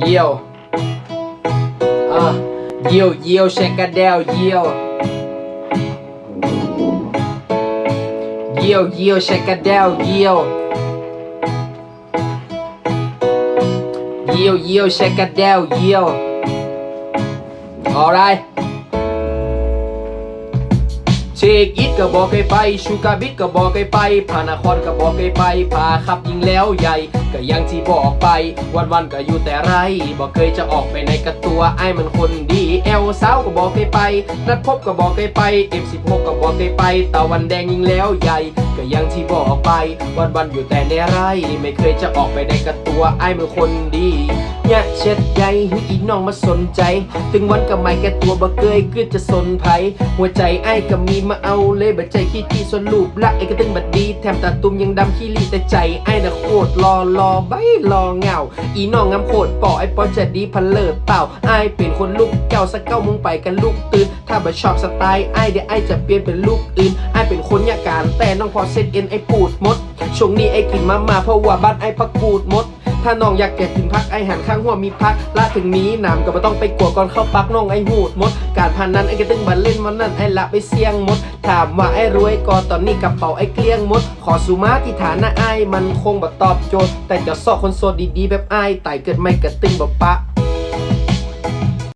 เยี่ยวอะเยี่ยวเยี่ยวเชกกระเดวเยี่ยวเยี่ยวเยี่ยวเชกกระเดวเยี่ยวเยี่ยวเยี่ยวเชกกระเดวเยี่ยว alright เชคอิทก็บอกให้ไป ชูกาบิดก็บอกให้ไปพานาคอนก็บอกให้ไปพาขับยิงแล้วใหญ่ ก็ยังที่บอกไป วันวันก็อยู่แต่ไรบอกเคยจะออกไปในกระตัวไอ้มันคนดีเอลสาวก็บอกให้ไป นัดพบก็บอกให้ไป F16 ก็บอกให้ไปตะวันแดงยิงแล้วใหญ่ก็ยังที่บอกไป วันวันอยู่แต่ในไร ไม่เคยจะออกไปในกระตัวไอ้มันคนดีเนี่ยเช็ดใยให้อีน้องมาสนใจ ถึงวันก็ไม่แก่ตัวบ่เคยคือจะสนไผหัวใจไอ้ก็มีมาเอาเลยบัดใจขี้ที่สนรูปละไอ้ก็ตึงบัดดี ถมตาตุ้มยังดำขี้ลีแต่ใจไอ้น่ะโคตรรอรอใบรอเงา อีน้องงามโคตรป่อไอ้ปอจะดีพันเลิศเปล่าไอ้เป็นคนลูกเก่าสักเก้าโมงไปกันลูกตื่นถ้าบ่ชอบสไตล์ไอ้เดี๋ยวไอ้จะเปลี่ยนเป็นลูกอื่นไอ้เป็นคนยาการแต่น้องพอเซ็ตเอ็นไอ้ปูดมดช่วงนี้ไอ้กินมามาเพราะว่าบ้านไอ้พักปูดมด ถ้าน้องอยากแก่ถึงพักไอหันข้างหัวมีพักละถึงนี้น้ำก็ไม่ต้องไปกลัวก่อนเข้าปักน้องไอหูดมด การพานนั้นไอกระตึงบันเล่นวันนั้นไอละไปเสี่ยงมด ถามว่าไอรวยก่อนตอนนี้กระเป๋าไอเกลี้ยงมด ขอสุมาที่ฐานะไอมันคงบ่ตอบโจทย์แต่จะสอกคนโสดดีๆแบบไอไต่เกิดไม่กระตึงบ่ปะ